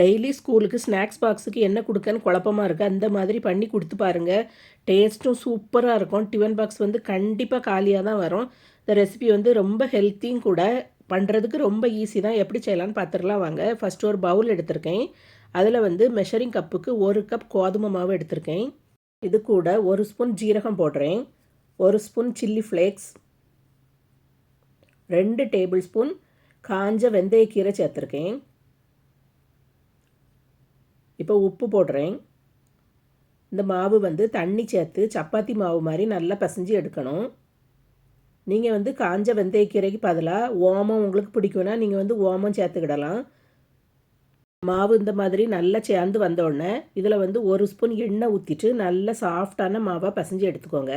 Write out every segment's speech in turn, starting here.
Daily ஸ்கூலுக்கு snacks பாக்ஸுக்கு என்ன கொடுக்கன்னு குழப்பமாக இருக்குது அந்த மாதிரி பண்ணி கொடுத்து பாருங்கள் டேஸ்ட்டும் சூப்பராக இருக்கும். டிஃபன் பாக்ஸ் வந்து கண்டிப்பாக காலியாக தான் வரும். இந்த ரெசிபி வந்து ரொம்ப ஹெல்த்தியும் கூட. பண்ணுறதுக்கு ரொம்ப ஈஸி தான். எப்படி செய்யலான்னு பார்த்துடலாம் வாங்க. ஃபஸ்ட்டு ஒரு பவுல் எடுத்திருக்கேன். அதில் வந்து மெஷரிங் கப்புக்கு ஒரு கப் கோதுமை மாவு எடுத்திருக்கேன். இது கூட ஒரு ஸ்பூன் ஜீரகம் போடுறேன். ஒரு ஸ்பூன் சில்லி ஃப்ளேக்ஸ். ரெண்டு டேபிள் ஸ்பூன் காஞ்ச வெந்தயக்கீரை சேர்த்துருக்கேன். இப்போ உப்பு போடுறேன். இந்த மாவு வந்து தண்ணி சேர்த்து சப்பாத்தி மாவு மாதிரி நல்லா பசைஞ்சு எடுக்கணும். நீங்கள் வந்து காஞ்ச வெந்தயக்கீரைக்கு பதிலாக ஓமம் உங்களுக்கு பிடிக்கும்னா நீங்கள் வந்து ஓமம் சேர்த்துக்கிடலாம். மாவு இந்த மாதிரி நல்லா சேர்ந்து வந்தோடனே இதில் வந்து ஒரு ஸ்பூன் எண்ணெய் ஊற்றிட்டு நல்ல சாஃப்டான மாவாக பசைஞ்சு எடுத்துக்கோங்க.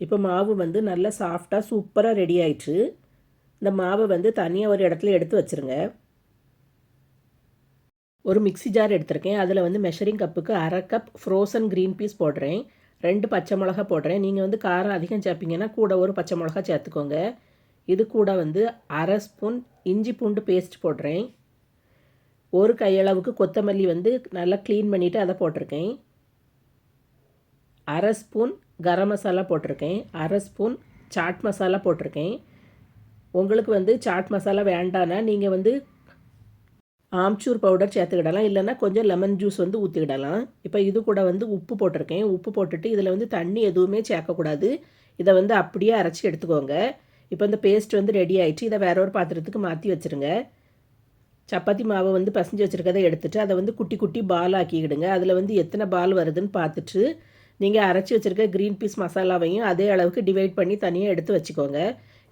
இப்போ மாவு வந்து நல்லா சாஃப்டாக சூப்பராக ரெடி ஆயிடுச்சு இந்த மாவை வந்து தனியாக ஒரு இடத்துல எடுத்து வச்சுருங்க. ஒரு மிக்சி ஜார் எடுத்திருக்கேன். அதில் வந்து மெஷரிங் கப்புக்கு அரை கப் ஃப்ரோசன் க்ரீன் பீஸ் போடுறேன். ரெண்டு பச்சை மிளகா போடுறேன். நீங்கள் வந்து காரம் அதிகம் சேர்ப்பீங்கன்னா கூட ஒரு பச்சை மிளகா சேர்த்துக்கோங்க. இது கூட வந்து அரை ஸ்பூன் இஞ்சி பூண்டு பேஸ்ட் போடுறேன். ஒரு கையளவுக்கு கொத்தமல்லி வந்து நல்லா க்ளீன் பண்ணிவிட்டு அதை போட்டிருக்கேன். அரை ஸ்பூன் கரம் மசாலா போட்டிருக்கேன். அரை ஸ்பூன் சாட் மசாலா போட்டிருக்கேன். உங்களுக்கு வந்து சாட் மசாலா வேண்டான்னா நீங்கள் வந்து ஆம்ச்சூர் பவுடர் சேர்த்துக்கிடலாம். இல்லைன்னா கொஞ்சம் லெமன் ஜூஸ் வந்து ஊற்றிக்கிடலாம் இப்போ இது கூட வந்து உப்பு போட்டிருக்கேன். உப்பு போட்டுட்டு இதில் வந்து தண்ணி எதுவுமே சேர்க்கக்கூடாது. இதை வந்து அப்படியே அரைச்சி எடுத்துக்கோங்க. இப்போ இந்த பேஸ்ட் வந்து ரெடி ஆகிட்டு இதை வேற ஒரு பாத்திரத்துக்கு மாற்றி வச்சுருங்க. சப்பாத்தி மாவை வந்து பசஞ்சு வச்சுருக்கதை எடுத்துகிட்டு அதை வந்து குட்டி குட்டி பால் ஆக்கிக்கிடுங்க. அதில் வந்து எத்தனை பால் வருதுன்னு பார்த்துட்டு நீங்கள் அரைச்சி வச்சுருக்க க்ரீன் பீஸ் மசாலாவையும் அதே அளவுக்கு டிவைட் பண்ணி தனியாக எடுத்து வச்சுக்கோங்க.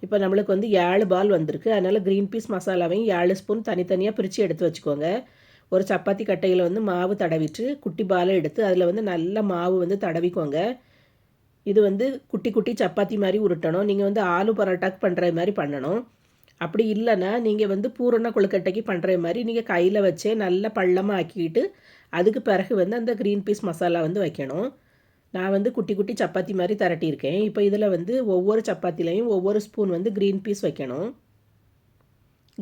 இப்போ நம்மளுக்கு வந்து ஏழு பால் வந்திருக்கு. அதனால் க்ரீன் பீஸ் மசாலாவையும் ஏழு ஸ்பூன் தனித்தனியாக பிரித்து எடுத்து வச்சுக்கோங்க. ஒரு சப்பாத்தி கட்டையில் வந்து மாவு தடவிட்டு குட்டி பாலை எடுத்து அதில் வந்து நல்ல மாவு வந்து தடவிக்கோங்க. இது வந்து குட்டி குட்டி சப்பாத்தி மாதிரி உருட்டணும். நீங்கள் வந்து ஆலு பரோட்டாக்கு பண்ணுற மாதிரி பண்ணணும். அப்படி இல்லைன்னா நீங்கள் வந்து பூரண கொழுக்கட்டைக்கு பண்ணுற மாதிரி நீங்கள் கையில் வச்சே நல்ல பள்ளமாக ஆக்கிக்கிட்டு அதுக்கு பிறகு வந்து அந்த க்ரீன் பீஸ் மசாலா வந்து வைக்கணும். நான் வந்து குட்டி குட்டி சப்பாத்தி மாதிரி திரட்டியிருக்கேன். இப்போ இதில் வந்து ஒவ்வொரு சப்பாத்திலையும் ஒவ்வொரு ஸ்பூன் வந்து க்ரீன் பீஸ் வைக்கணும்.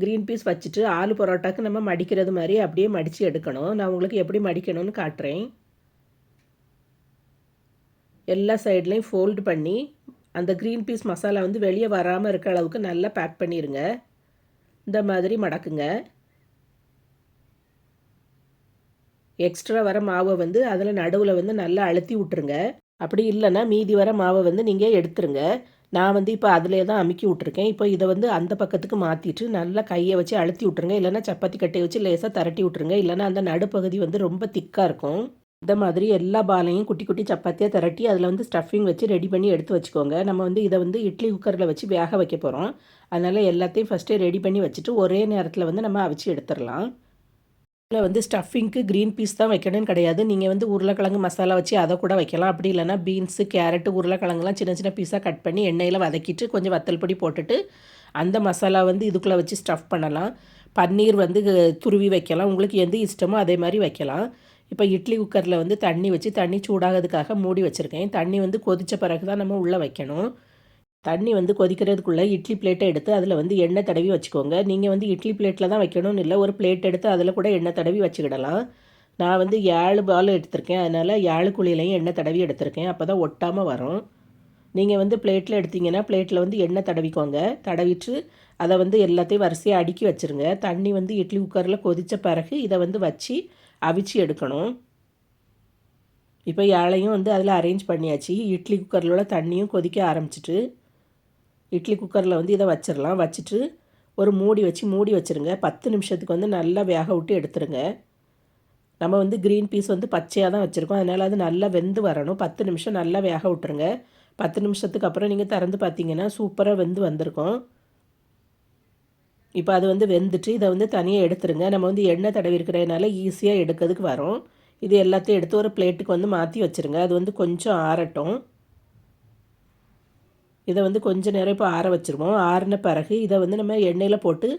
க்ரீன் பீஸ் வச்சுட்டு ஆலு பரோட்டாக்கு நம்ம மடிக்கிறது மாதிரி அப்படியே மடித்து எடுக்கணும். நான் உங்களுக்கு எப்படி மடிக்கணும்னு காட்டுறேன். எல்லா சைட்லேயும் ஃபோல்டு பண்ணி அந்த க்ரீன் பீஸ் மசாலா வந்து வெளியே வராமல் இருக்க அளவுக்கு நல்லா பேக் பண்ணிடுங்க இந்த மாதிரி மடக்குங்க. எக்ஸ்ட்ரா வர மாவை வந்து அதில் நடுவில் வந்து நல்லா அழுத்தி விட்ருங்க அப்படி இல்லைன்னா மீதி வர மாவை வந்து நீங்கள் எடுத்துருங்க. நான் வந்து இப்போ அதிலே தான் அமுக்கி விட்ருக்கேன் இப்போ இதை வந்து அந்த பக்கத்துக்கு மாற்றிட்டு நல்லா கையை வச்சு அழுத்தி விட்ருங்க இல்லைன்னா சப்பாத்தி கட்டையை வச்சு லேசாக தரட்டி விட்ருங்க இல்லைன்னா அந்த நடுப்பகுதி வந்து ரொம்ப திக்காக இருக்கும். இந்த மாதிரி எல்லா பாலையும் குட்டி குட்டி சப்பாத்தியாக திரட்டி அதில் வந்து ஸ்டஃபிங் வச்சு ரெடி பண்ணி எடுத்து வச்சுக்கோங்க. நம்ம வந்து இதை வந்து இட்லி குக்கரில் வச்சு வேக வைக்க போகிறோம் அதனால் எல்லாத்தையும் ஃபஸ்ட்டே ரெடி பண்ணி வச்சுட்டு ஒரே நேரத்தில் வந்து நம்ம அவிச்சு எடுத்துடலாம் இதில் வந்து ஸ்டஃபிங்க்கு க்ரீன் பீஸ் தான் வைக்கணும்னு கிடையாது. நீங்கள் வந்து உருளைக்கிழங்கு மசாலா வச்சு அதை கூட வைக்கலாம். அப்படி இல்லைனா பீன்ஸு கேரட்டு உருளைக்கிழங்குலாம் சின்ன சின்ன பீஸாக கட் பண்ணி எண்ணெயில் வதக்கிட்டு கொஞ்சம் வத்தல் பொடி போட்டுட்டு அந்த மசாலா வந்து இதுக்குள்ளே வச்சு ஸ்டஃப் பண்ணலாம். பன்னீர் வந்து துருவி வைக்கலாம். உங்களுக்கு எந்த இஷ்டமோ அதே மாதிரி வைக்கலாம். இப்போ இட்லி குக்கரில் வந்து தண்ணி வச்சு தண்ணி சூடாகிறதுக்காக மூடி வச்சுருக்கேன். தண்ணி வந்து கொதித்த பிறகு தான் நம்ம உள்ளே வைக்கணும். தண்ணி வந்து கொதிக்கிறதுக்குள்ளே இட்லி பிளேட்டை எடுத்து அதில் வந்து எண்ணெய் தடவி வச்சுக்கோங்க. நீங்கள் வந்து இட்லி பிளேட்டில் தான் வைக்கணும்னு இல்லை ஒரு பிளேட் எடுத்து அதில் கூட எண்ணெய் தடவி வச்சுக்கிடலாம். நான் வந்து ஏழு பால் எடுத்திருக்கேன். அதனால் ஏழு குழியிலையும் எண்ணெய் தடவி எடுத்திருக்கேன். அப்போ தான் ஒட்டாமல் வரும். நீங்கள் வந்து பிளேட்டில் எடுத்தீங்கன்னா பிளேட்டில் வந்து எண்ணெய் தடவிக்கோங்க. தடவிட்டு அதை வந்து எல்லாத்தையும் வரிசையாக அடுக்கி வச்சுருங்க. தண்ணி வந்து இட்லி குக்கரில் கொதித்த பிறகு இதை வந்து வச்சு அவிச்சு எடுக்கணும். இப்போ ஏழையும் வந்து அதில் அரேஞ்ச் பண்ணியாச்சு. இட்லி குக்கரில் தண்ணியும் கொதிக்க ஆரம்பிச்சிட்டு இட்லி குக்கரில் வந்து இதை வச்சிடலாம். வச்சுட்டு ஒரு மூடி வச்சு மூடி வச்சுருங்க. பத்து நிமிஷத்துக்கு வந்து நல்லா வேக விட்டு எடுத்துருங்க. நம்ம வந்து க்ரீன் பீஸ் வந்து பச்சையாக தான் வச்சுருக்கோம். அதனால் அது நல்லா வெந்து வரணும். பத்து நிமிஷம் நல்லா வேக விட்டுருங்க. பத்து நிமிஷத்துக்கு அப்புறம் நீங்கள் திறந்து பார்த்தீங்கன்னா சூப்பராக வெந்து வந்திருக்கும். இப்போ அது வந்து வெந்துட்டு இதை வந்து தனியாக எடுத்துருங்க. நம்ம வந்து எண்ணெய் தடவி இருக்கிறதுனால ஈஸியாக எடுக்கிறதுக்கு வரும். இது எல்லாத்தையும் எடுத்து ஒரு பிளேட்டுக்கு வந்து மாற்றி வச்சுருங்க. அது வந்து கொஞ்சம் ஆறட்டும். இதை வந்து கொஞ்சம் நேரம் இப்போ ஆற வச்சுருவோம். ஆறின பிறகு இதை வந்து நம்ம எண்ணெயில் போட்டு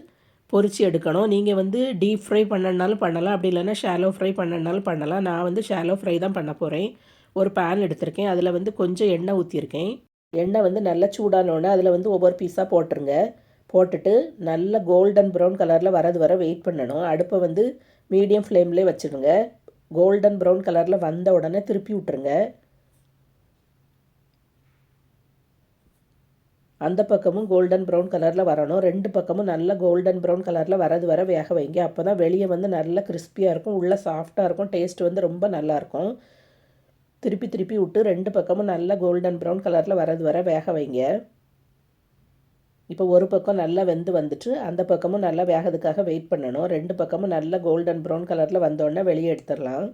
பொரித்து எடுக்கணும். நீங்கள் வந்து டீப் ஃப்ரை பண்ணனாலும் பண்ணலாம். அப்படி இல்லைன்னா ஷாலோ ஃப்ரை பண்ணனாலும் பண்ணலாம். நான் வந்து ஷாலோ ஃப்ரை தான் பண்ண போகிறேன் ஒரு பேன் எடுத்திருக்கேன். அதில் வந்து கொஞ்சம் எண்ணெய் ஊற்றிருக்கேன் எண்ணெய் வந்து நல்லா சூடானோடனே அதில் வந்து ஒவ்வொரு பீஸாக போட்டுருங்க. போட்டுட்டு நல்ல கோல்டன் ப்ரௌன் கலரில் வரது வர வெயிட் பண்ணணும். அடுப்பை வந்து மீடியம் ஃப்ளேம்லேயே வச்சுடுங்க. கோல்டன் ப்ரௌன் கலரில் வந்த உடனே திருப்பி விட்டுருங்க. அந்த பக்கமும் கோல்டன் ப்ரௌன் கலரில் வரணும். ரெண்டு பக்கமும் நல்ல கோல்டன் ப்ரௌன் கலரில் வரது வர வேக வைங்க. அப்போ தான் வெளியே வந்து நல்லா கிறிஸ்பியாக இருக்கும். உள்ளே சாஃப்டாக இருக்கும். டேஸ்ட் வந்து ரொம்ப நல்லாயிருக்கும் திருப்பி திருப்பி விட்டு ரெண்டு பக்கமும் நல்ல கோல்டன் ப்ரௌன் கலரில் வரது வர வேக வைங்க. இப்போ ஒரு பக்கம் நல்லா வெந்து வந்துட்டு அந்த பக்கமும் நல்லா வேகிறதுக்காக வெயிட் பண்ணணும். ரெண்டு பக்கமும் நல்ல கோல்டன் ப்ரௌன் கலரில் வந்தோடனே வெளியே எடுத்துடலாம்.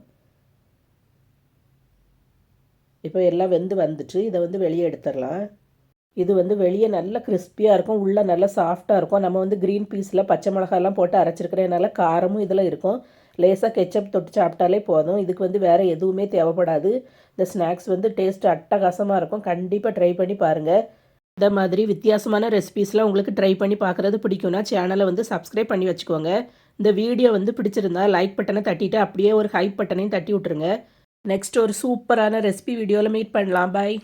இப்போ எல்லாம் வெந்து வந்துட்டு இதை வந்து வெளியே எடுத்துடலாம். இது வந்து வெளியே நல்ல கிறிஸ்பியாக இருக்கும் உள்ளே நல்லா சாஃப்டாக இருக்கும். நம்ம வந்து க்ரீன் பீஸில் பச்சை மிளகாலாம் போட்டு அரைச்சிருக்கிறதுனால காரமும் இதில் இருக்கும். லேசாக கெச்சப் தொட்டு சாப்பிட்டாலே போதும். இதுக்கு வந்து வேறு எதுவுமே தேவைப்படாது. இந்த ஸ்நாக்ஸ் வந்து டேஸ்ட் அட்டகாசமாக இருக்கும். கண்டிப்பாக ட்ரை பண்ணி பாருங்கள் இந்த மாதிரி வித்தியாசமான ரெசிபீஸ்லாம் உங்களுக்கு ட்ரை பண்ணி பார்க்குறது பிடிக்கும்னா சேனலை வந்து சப்ஸ்கிரைப் பண்ணி வச்சுக்கோங்க. இந்த வீடியோ வந்து பிடிச்சிருந்தா லைக் பட்டனை தட்டிட்டு அப்படியே ஒரு ஹைப் பட்டனையும் தட்டி விட்ருங்க நெக்ஸ்ட் ஒரு சூப்பரான ரெசிபி வீடியோவில் மீட் பண்ணலாம். பாய்